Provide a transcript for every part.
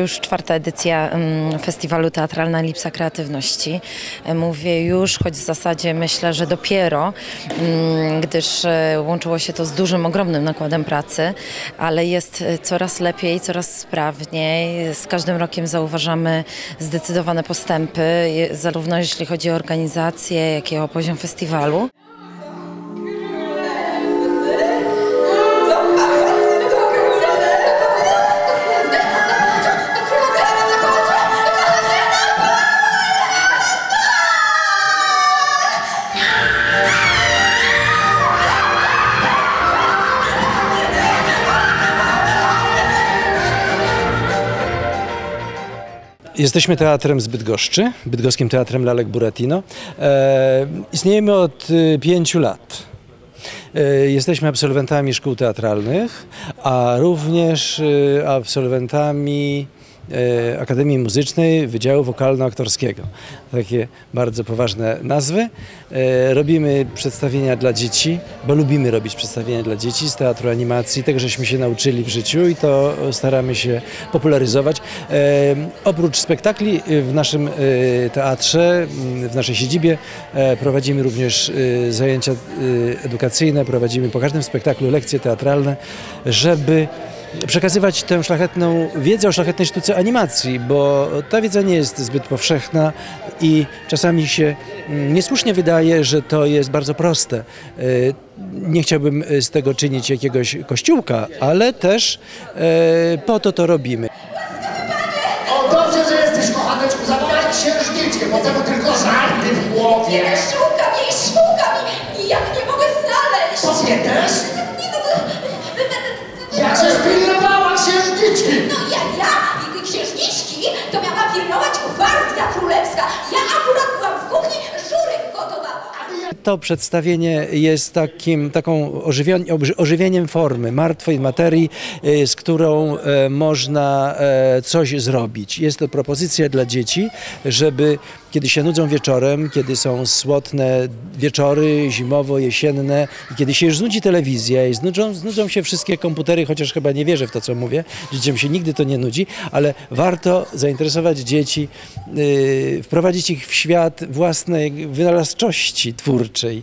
już czwarta edycja Festiwalu Teatralna Lipsa Kreatywności. E, Mówię już, choć w zasadzie myślę, że dopiero, gdyż e, łączyło się to z dużym, ogromnym nakładem pracy, ale jest e, coraz lepiej, coraz sprawniej. Z każdym rokiem zauważamy zdecydowane postępy, zarówno jeśli chodzi o organizację, jak i o poziom festiwalu. Jesteśmy teatrem z Bydgoszczy, bydgoskim teatrem Lalek Buratino. E, istniejemy od y, pięciu lat. E, jesteśmy absolwentami szkół teatralnych, a również y, absolwentami Akademii Muzycznej Wydziału Wokalno-Aktorskiego. Takie bardzo poważne nazwy. E, robimy przedstawienia dla dzieci, bo lubimy robić przedstawienia dla dzieci z teatru animacji, tego żeśmy się nauczyli w życiu i to staramy się popularyzować. E, oprócz spektakli w naszym e, teatrze, w naszej siedzibie e, prowadzimy również e, zajęcia e, edukacyjne, prowadzimy po każdym spektaklu lekcje teatralne, żeby przekazywać tę szlachetną wiedzę o szlachetnej sztuce animacji, bo ta wiedza nie jest zbyt powszechna i czasami się mm, niesłusznie wydaje, że to jest bardzo proste. Y, Nie chciałbym z tego czynić jakiegoś kościółka, ale też y, po to to robimy. To przedstawienie jest takim, taką ożywieniem formy, martwej materii, y, z którą e, można e, coś zrobić. Jest to propozycja dla dzieci, żeby kiedy się nudzą wieczorem, kiedy są słodne wieczory zimowo-jesienne i kiedy się już znudzi telewizja i znudzą, znudzą się wszystkie komputery, chociaż chyba nie wierzę w to, co mówię, dzieciom się nigdy to nie nudzi, ale warto zainteresować dzieci, y, wprowadzić ich w świat własnej wynalazczości twórczej.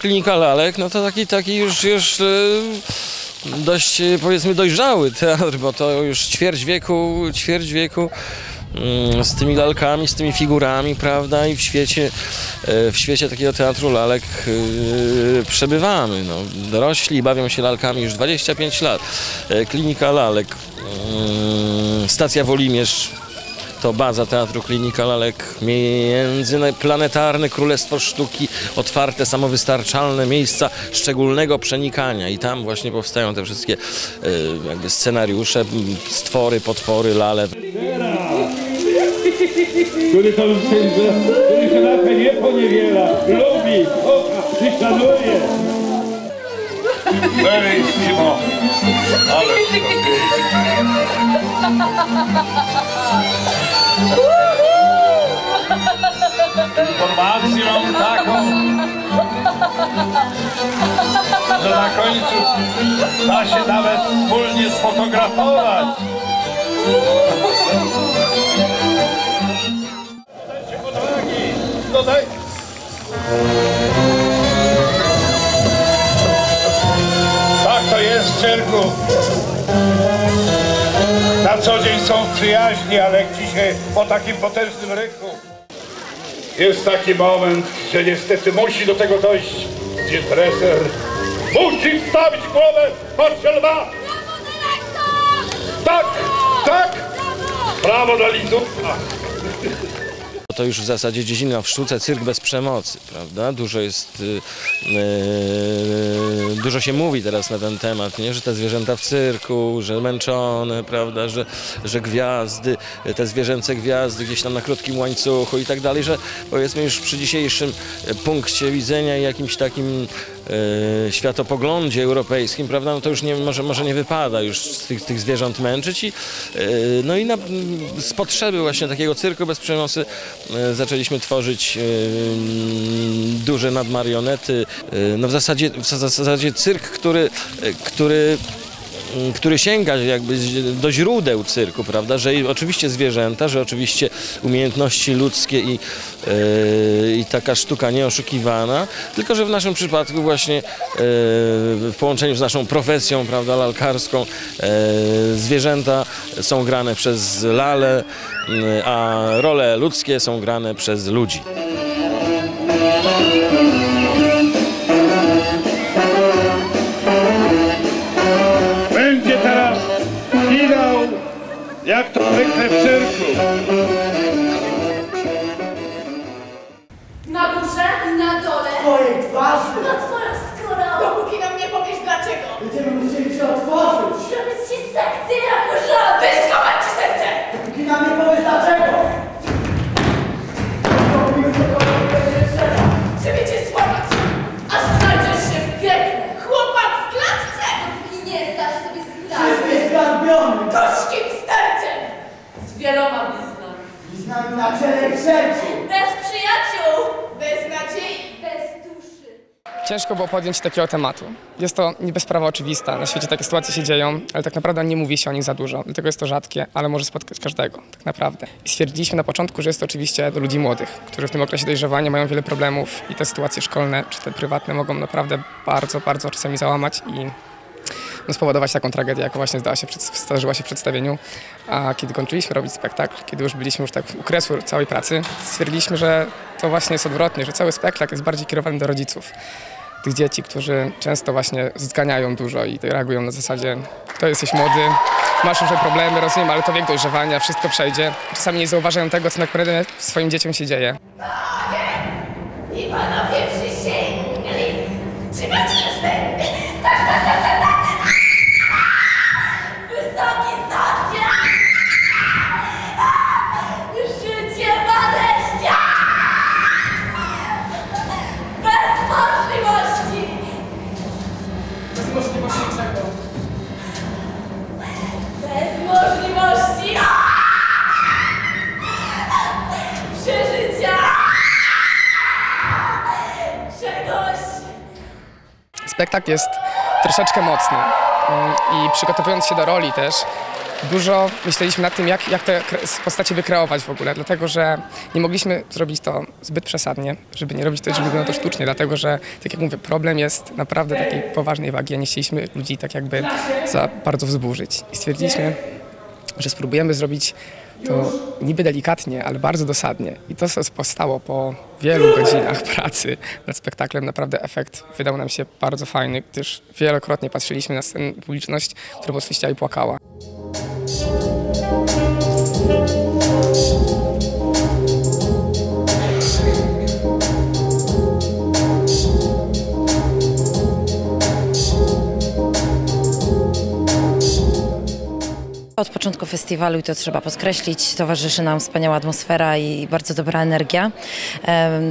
Klinika Lalek, no to taki, taki już, już e, dość e, powiedzmy dojrzały teatr, bo to już ćwierć wieku, ćwierć wieku mm, z tymi lalkami, z tymi figurami, prawda, i w świecie, e, w świecie takiego teatru lalek przebywamy. No. Dorośli bawią się lalkami już 25 lat. Klinika Lalek, mm, stacja Wolimierz, to baza Teatru Klinika Lalek, międzyplanetarne królestwo sztuki, otwarte, samowystarczalne miejsca szczególnego przenikania i tam właśnie powstają te wszystkie e, jakby scenariusze, stwory, potwory, lale. który to który kanapę nie poniewiela, lubi, kocha i. Bellissimo. Ale Informację mam taką, że na końcu da się nawet wspólnie sfotografować. Dajcie Na co dzień są przyjaźni, ale dzisiaj po takim potężnym ryku. Jest taki moment, że niestety musi do tego dojść, gdzie treser musi wstawić głowę pod lwa. Tak, tak. Brawo dla Linduka. To już w zasadzie dziedzina w sztuce, cyrk bez przemocy, prawda? Dużo jest, y, y, dużo się mówi teraz na ten temat, nie? że te zwierzęta w cyrku, że męczone, prawda? Że, że gwiazdy, te zwierzęce gwiazdy gdzieś tam na krótkim łańcuchu i tak dalej, że powiedzmy już przy dzisiejszym punkcie widzenia i jakimś takim e, światopoglądzie europejskim, prawda, no to już nie, może, może nie wypada już tych, tych zwierząt męczyć i e, no i na, z potrzeby właśnie takiego cyrku bez przemocy e, zaczęliśmy tworzyć e, duże nadmarionety, no w zasadzie, w zasadzie cyrk, który, który który sięga jakby do źródeł cyrku, prawda, że oczywiście zwierzęta, że oczywiście umiejętności ludzkie i, e, i taka sztuka nieoszukiwana, tylko że w naszym przypadku właśnie e, w połączeniu z naszą profesją, prawda, lalkarską, e, zwierzęta są grane przez lale, m, a role ludzkie są grane przez ludzi. Pick 15. Ciężko było podjąć takiego tematu. Jest to niby sprawa oczywista, na świecie takie sytuacje się dzieją, ale tak naprawdę nie mówi się o nich za dużo, dlatego jest to rzadkie, ale może spotkać każdego, tak naprawdę. I stwierdziliśmy na początku, że jest to oczywiście do ludzi młodych, którzy w tym okresie dojrzewania mają wiele problemów i te sytuacje szkolne czy te prywatne mogą naprawdę bardzo, bardzo czasami załamać i no, spowodować taką tragedię, jaka właśnie zdała się, zdarzyła się w przedstawieniu. A kiedy kończyliśmy robić spektakl, kiedy już byliśmy już tak u kresu całej pracy, stwierdziliśmy, że to właśnie jest odwrotnie, że cały spektakl jest bardziej kierowany do rodziców tych dzieci, którzy często właśnie zganiają dużo i reagują na zasadzie to jesteś młody, masz różne problemy, rozumiem, ale to wiek dojrzewania, wszystko przejdzie. Czasami nie zauważają tego, co naprawdę swoim dzieciom się dzieje. I panowie przysięgli. Czy będziesz Tak, tak, tak, Spektakl jest troszeczkę mocny Mm, i przygotowując się do roli też dużo myśleliśmy nad tym, jak, jak te postacie wykreować w ogóle, dlatego że nie mogliśmy zrobić to zbyt przesadnie, żeby nie robić to, żeby wyglądało to sztucznie, dlatego że, tak jak mówię, problem jest naprawdę takiej poważnej wagi, a nie chcieliśmy ludzi tak jakby za bardzo wzburzyć. I stwierdziliśmy, że spróbujemy zrobić to niby delikatnie, ale bardzo dosadnie. I to, co powstało po wielu godzinach pracy nad spektaklem, naprawdę efekt wydał nam się bardzo fajny, gdyż wielokrotnie patrzyliśmy na scenę publiczność, która poswyściała i płakała. Od początku festiwalu, i to trzeba podkreślić, towarzyszy nam wspaniała atmosfera i bardzo dobra energia.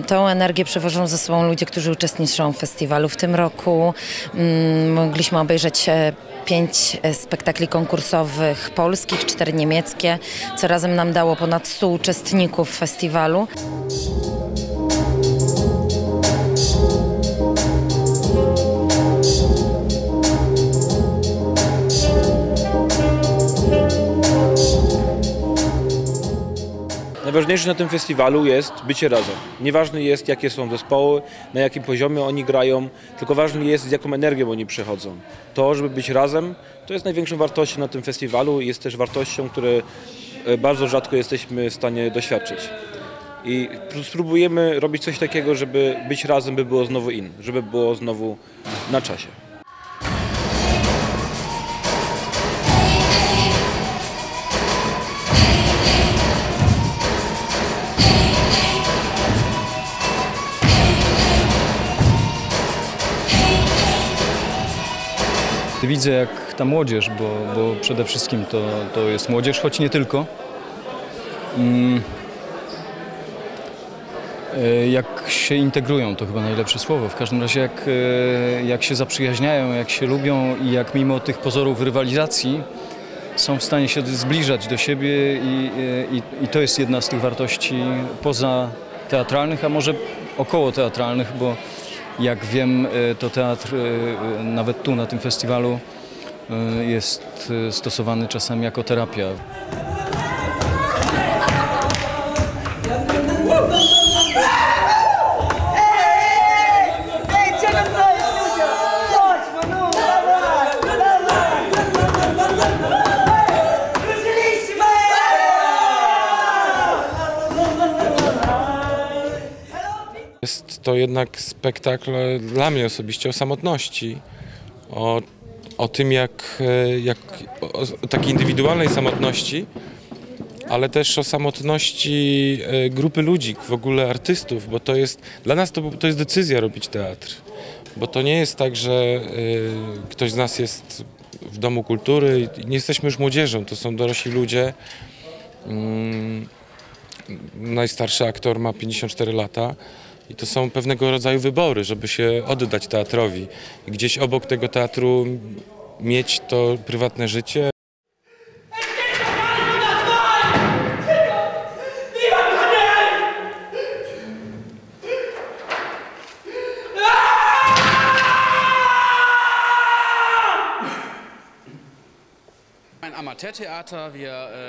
Tą energię przywożą ze sobą ludzie, którzy uczestniczą w festiwalu. W tym roku mm, mogliśmy obejrzeć e, pięć e, spektakli konkursowych polskich, cztery niemieckie, co razem nam dało ponad 100 uczestników festiwalu. Najważniejsze na tym festiwalu jest bycie razem. Nieważne jest, jakie są zespoły, na jakim poziomie oni grają, tylko ważne jest, z jaką energią oni przychodzą. To, żeby być razem, to jest największą wartością na tym festiwalu i jest też wartością, której e, bardzo rzadko jesteśmy w stanie doświadczyć. I spróbujemy robić coś takiego, żeby być razem, by było znowu in, żeby było znowu na czasie. Widzę jak ta młodzież, bo, bo przede wszystkim to, to jest młodzież, choć nie tylko. Mm. E, Jak się integrują, to chyba najlepsze słowo. W każdym razie jak, e, jak się zaprzyjaźniają, jak się lubią i jak mimo tych pozorów rywalizacji są w stanie się zbliżać do siebie i, e, i, i to jest jedna z tych wartości poza teatralnych, a może około teatralnych, bo jak wiem, e, to teatr e, nawet tu na tym festiwalu e, jest e, stosowany czasami jako terapia. To jednak spektakl dla mnie osobiście o samotności, o, o tym jak, e, jak o, takiej indywidualnej samotności, ale też o samotności e, grupy ludzi, w ogóle artystów, bo to jest, dla nas to, to jest decyzja robić teatr, bo to nie jest tak, że e, ktoś z nas jest w Domu Kultury nie jesteśmy już młodzieżą, to są dorośli ludzie. Mm, najstarszy aktor ma 54 lata i to są pewnego rodzaju wybory, żeby się oddać teatrowi. Gdzieś obok tego teatru mieć to prywatne życie.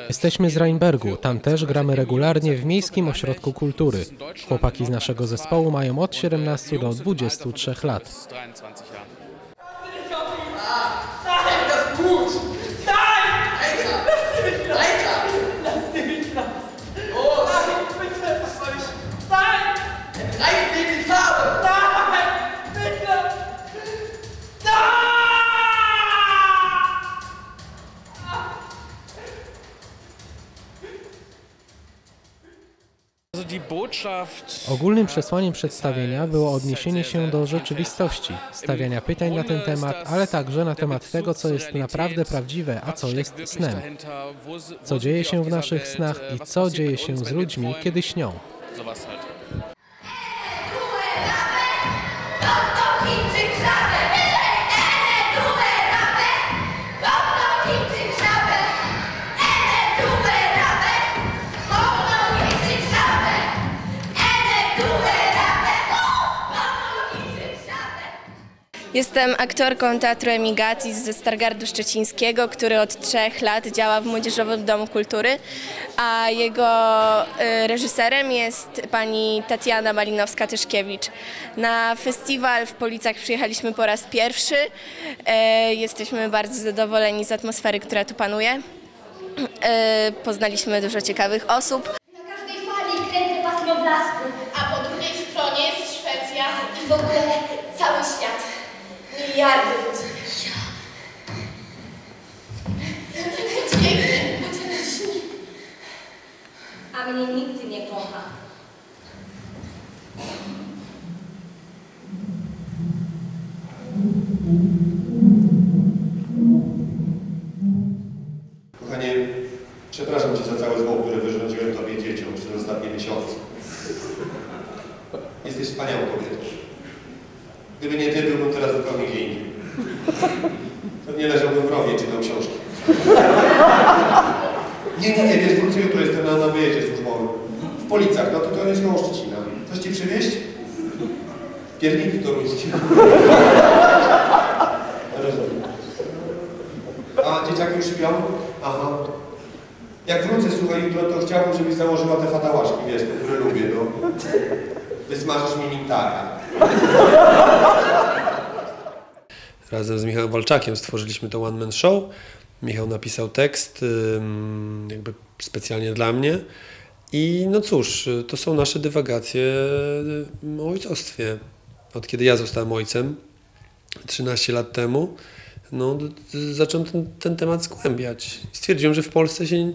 Jesteśmy z Rheinbergu, tam też gramy regularnie w Miejskim Ośrodku Kultury. Chłopaki z naszego zespołu mają od 17 do 23 lat. Ogólnym przesłaniem przedstawienia było odniesienie się do rzeczywistości, stawiania pytań na ten temat, ale także na temat tego, co jest naprawdę prawdziwe, a co jest snem. Co dzieje się w naszych snach i co dzieje się z ludźmi, kiedy śnią. Jestem aktorką Teatru Emigratis ze Stargardu Szczecińskiego, który od trzech lat działa w Młodzieżowym Domu Kultury, a jego y, reżyserem jest pani Tatiana Malinowska-Tyszkiewicz. Na festiwal w Policach przyjechaliśmy po raz pierwszy. E, Jesteśmy bardzo zadowoleni z atmosfery, która tu panuje. E, Poznaliśmy dużo ciekawych osób. Na każdej fali kręty pasmo blasku, a po drugiej stronie jest Szwecja i w ogóle cały świat. Miliardy ludzi. Pięknie, bo cię śni. A mnie nigdy nie kocha. Kochanie, Gdyby nie ty, byłbym teraz zupełnie gdzie indziej. Pewnie leżałbym w rowie, czytał książki. Nie, nie, nie, wiesz, wrócę jutro, jestem na, na wyjeździe służbowym. W Policach, no to to jest koło Szczecina. Coś ci przywieźć? Pierniki toruńskie. Rozumiem. A dzieciaki już śpią? Aha. Jak wrócę, jutro, to chciałbym, żebyś założyła te fatałaszki, wiesz, które lubię, no. Wysmażysz mi nim. Razem z Michałem Walczakiem stworzyliśmy to One Man Show. Michał napisał tekst jakby specjalnie dla mnie. I no cóż, y, to są nasze dywagacje o ojcostwie. Od kiedy ja zostałem ojcem, 13 lat temu, no, zacząłem ten, ten temat zgłębiać. Stwierdziłem, że w Polsce się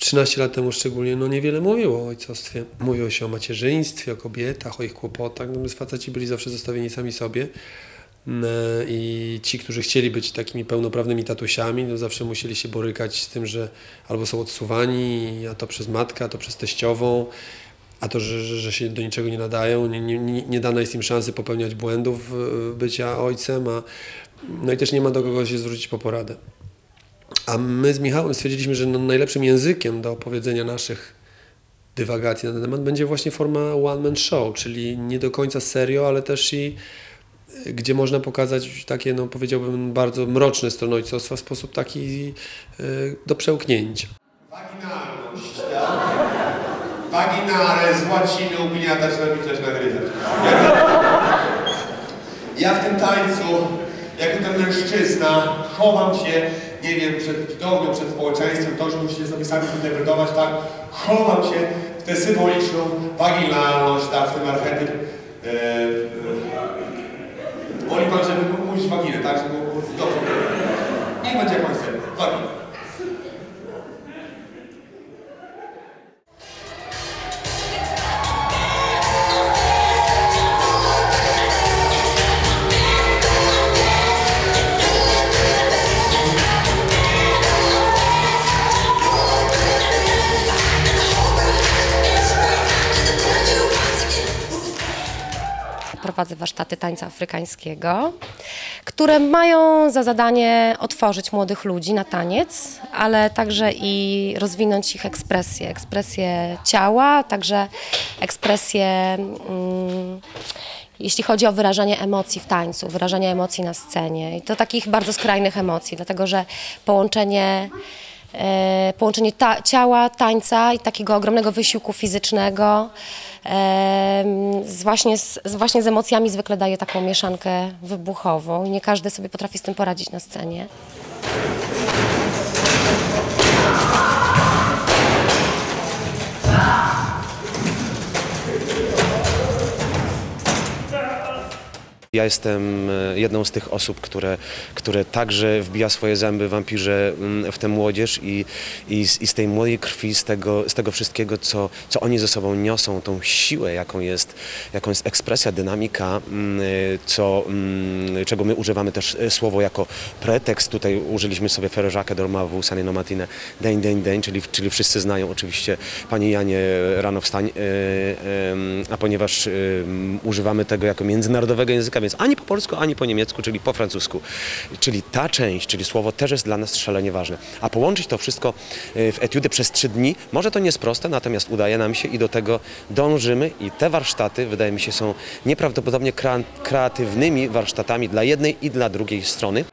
13 lat temu szczególnie no, niewiele mówiło o ojcostwie. Mówiło się o macierzyństwie, o kobietach, o ich kłopotach. Natomiast faceci byli zawsze zostawieni sami sobie. Mm, I ci, którzy chcieli być takimi pełnoprawnymi tatusiami, no zawsze musieli się borykać z tym, że albo są odsuwani, a to przez matkę, a to przez teściową, a to, że, że, się do niczego nie nadają, nie, nie, nie dana jest im szansy popełniać błędów y, bycia ojcem, a, no i też nie ma do kogo się zwrócić po poradę. A my z Michałem stwierdziliśmy, że no najlepszym językiem do opowiedzenia naszych dywagacji na ten temat będzie właśnie forma one man show, czyli nie do końca serio, ale też i y, gdzie można pokazać takie, no powiedziałbym, bardzo mroczne strony ojcostwa w sposób taki y, do przełknięcia. Waginalność, tak? Waginale z łaciny ugniatać, też nagryzać. Ja w tym tańcu, jako ten mężczyzna, chowam się, nie wiem, przed widownią, przed społeczeństwem, to już musicie sobie sami interpretować, tak? Chowam się w tę symboliczną waginalność, tak? W ten archetyp. E, e, Woli pan, Prowadzę warsztaty tańca afrykańskiego, które mają za zadanie otworzyć młodych ludzi na taniec, ale także i rozwinąć ich ekspresję, ekspresję ciała, także ekspresję, mm, jeśli chodzi o wyrażanie emocji w tańcu, wyrażanie emocji na scenie. I to takich bardzo skrajnych emocji, dlatego że połączenie e, połączenie ta, ciała, tańca i takiego ogromnego wysiłku fizycznego z właśnie, z, właśnie z emocjami zwykle daje taką mieszankę wybuchową nie każdy sobie potrafi z tym poradzić na scenie. Ja jestem e, jedną z tych osób, które, które także wbija swoje zęby wampirze mm, w tę młodzież i, i, z, i z tej młodej krwi, z tego, z tego wszystkiego, co, co oni ze sobą niosą, tą siłę, jaką jest, jaką jest ekspresja, dynamika, mm, co, mm, czego my używamy też e, słowo jako pretekst. Tutaj użyliśmy sobie Ferrożakę Dormawu, Sanino Matinę, Deń, Deń, Deń, czyli, czyli wszyscy znają oczywiście Pani Janie rano wstań, e, a ponieważ używamy tego jako międzynarodowego języka, więc ani po polsku, ani po niemiecku, czyli po francusku. Czyli ta część, czyli słowo też jest dla nas szalenie ważne. A połączyć to wszystko e, w etiudy przez trzy dni, może to nie jest proste, natomiast udaje nam się i do tego dążymy i te warsztaty, wydaje mi się, są nieprawdopodobnie krea- kreatywnymi warsztatami dla jednej i dla drugiej strony.